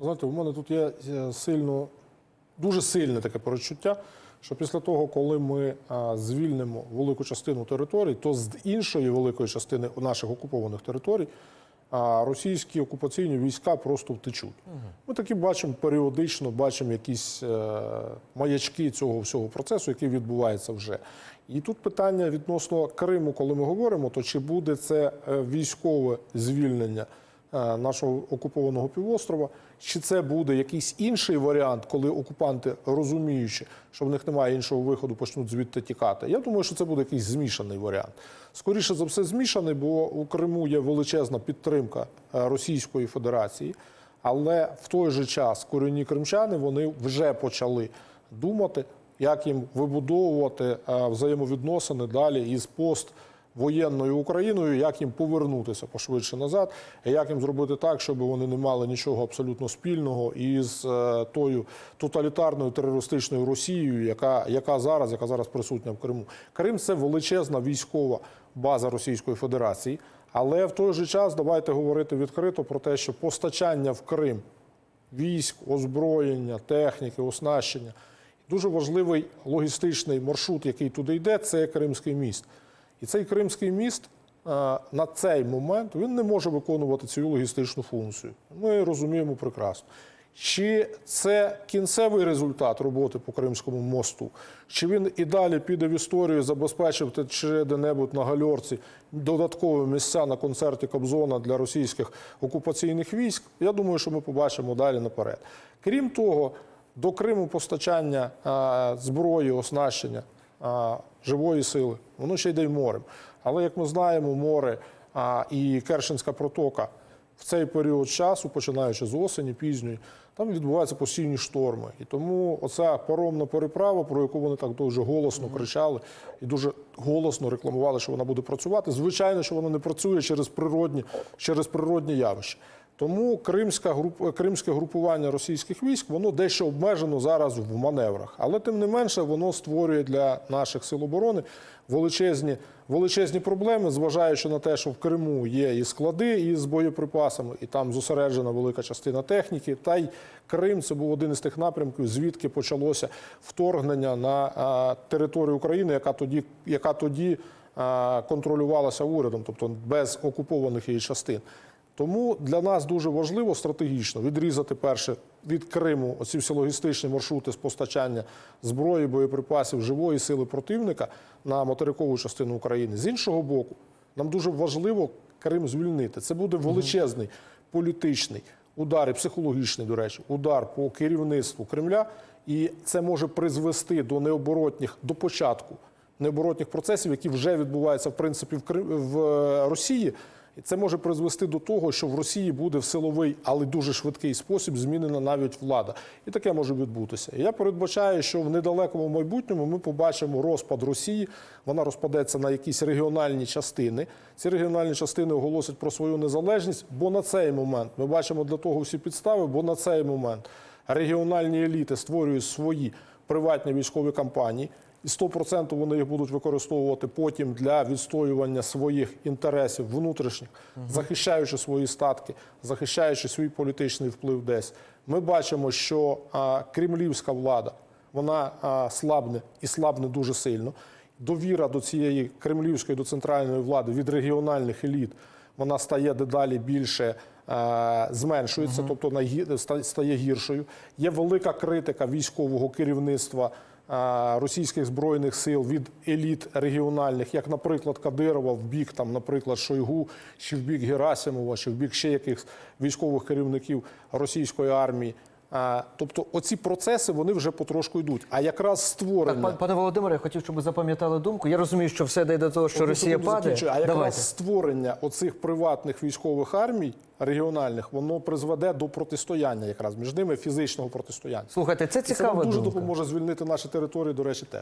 Знаєте, у мене тут є е, сильно, дуже сильне таке перечуття, що після того, коли ми звільнимо велику частину територій, то з іншої великої частини наших окупованих територій російські окупаційні війська просто втечуть. Ми такі бачимо періодично, бачимо якісь е, маячки цього всього процесу, який відбувається вже. І тут питання відносно Криму, коли ми говоримо, то чи буде це е, військове звільнення? Е, нашого окупованого півострова, чи це буде якийсь інший варіант, коли окупанти, розуміючи, що в них немає іншого виходу, почнуть звідти тікати. Я думаю, що це буде якийсь змішаний варіант. Скоріше за все, змішаний, бо у Криму є величезна підтримка е, Російської Федерації, але в той же час корінні кримчани вони вже почали думати, як їм вибудовувати е, взаємовідносини далі із пост воєнною Україною, як їм повернутися пошвидше назад, і як їм зробити так, щоб вони не мали нічого абсолютно спільного із е, тою тоталітарною терористичною Росією, яка, яка зараз, яка зараз присутня в Криму. Крим це величезна військова база Російської Федерації. Але в той же час давайте говорити відкрито про те, що постачання в Крим військ, озброєння, техніки, оснащення. Дуже важливий логістичний маршрут, який туди йде, це Кримський міст. І цей Кримський міст е, на цей момент він не може виконувати цю логістичну функцію. Ми розуміємо прекрасно. Чи це кінцевий результат роботи по Кримському мосту? Чи він і далі піде в історію, забезпечив те- чи де-небудь на гальорці додаткові місця на концерті Кобзона для російських окупаційних військ? Я думаю, що ми побачимо далі наперед. Крім того, до Криму постачання а, зброї, оснащення живої сили, воно ще йде й морем. Але як ми знаємо, море і Кершинська протока в цей період часу, починаючи з осені пізньої, там відбуваються постійні шторми. І тому оця паромна переправа, про яку вони так дуже голосно кричали і дуже голосно рекламували, що вона буде працювати. Звичайно, що вона не працює через природні, через природні явища. Тому кримська груп, кримське групування російських військ воно дещо обмежено зараз в маневрах, але тим не менше воно створює для наших сил оборони величезні, величезні проблеми, зважаючи на те, що в Криму є і склади із боєприпасами, і там зосереджена велика частина техніки. Та й Крим це був один із тих напрямків, звідки почалося вторгнення на а, територію України, яка тоді, яка тоді а, контролювалася урядом, тобто без окупованих її частин. Тому для нас дуже важливо стратегічно відрізати перше від Криму оці всі логістичні маршрути з постачання зброї, боєприпасів, живої сили противника на материкову частину України. З іншого боку, нам дуже важливо Крим звільнити. Це буде величезний політичний удар і психологічний, до речі, удар по керівництву Кремля, і це може призвести до необоротних до початку необоротних процесів, які вже відбуваються в принципі в Крим в е, Росії. І це може призвести до того, що в Росії буде в силовий, але дуже швидкий спосіб змінена навіть влада. І таке може відбутися. І я передбачаю, що в недалекому майбутньому ми побачимо розпад Росії. Вона розпадеться на якісь регіональні частини. Ці регіональні частини оголосять про свою незалежність, бо на цей момент ми бачимо для того всі підстави, бо на цей момент регіональні еліти створюють свої приватні військові кампанії. І 100% вони їх будуть використовувати потім для відстоювання своїх інтересів внутрішніх, захищаючи свої статки, захищаючи свій політичний вплив десь. Ми бачимо, що а, кремлівська влада вона а, слабне і слабне дуже сильно. Довіра до цієї кремлівської до центральної влади від регіональних еліт вона стає дедалі більше зменшується, тобто стає гіршою. Є велика критика військового керівництва російських збройних сил від еліт регіональних, як, наприклад, Кадирова в бік, там, наприклад, Шойгу, чи в бік Герасимова, чи в бік ще якихось військових керівників російської армії. Тобто, оці процеси вони вже потрошку йдуть. А якраз створення так, пане Володимире, я хотів, щоб ви запам'ятали думку. Я розумію, що все йде до того, що Одну Росія падає. А якраз Давайте. створення оцих приватних військових армій регіональних воно призведе до протистояння, якраз між ними фізичного протистояння. Слухайте, це цікаво. Це нам дуже думка. допоможе звільнити наші території, до речі, теж.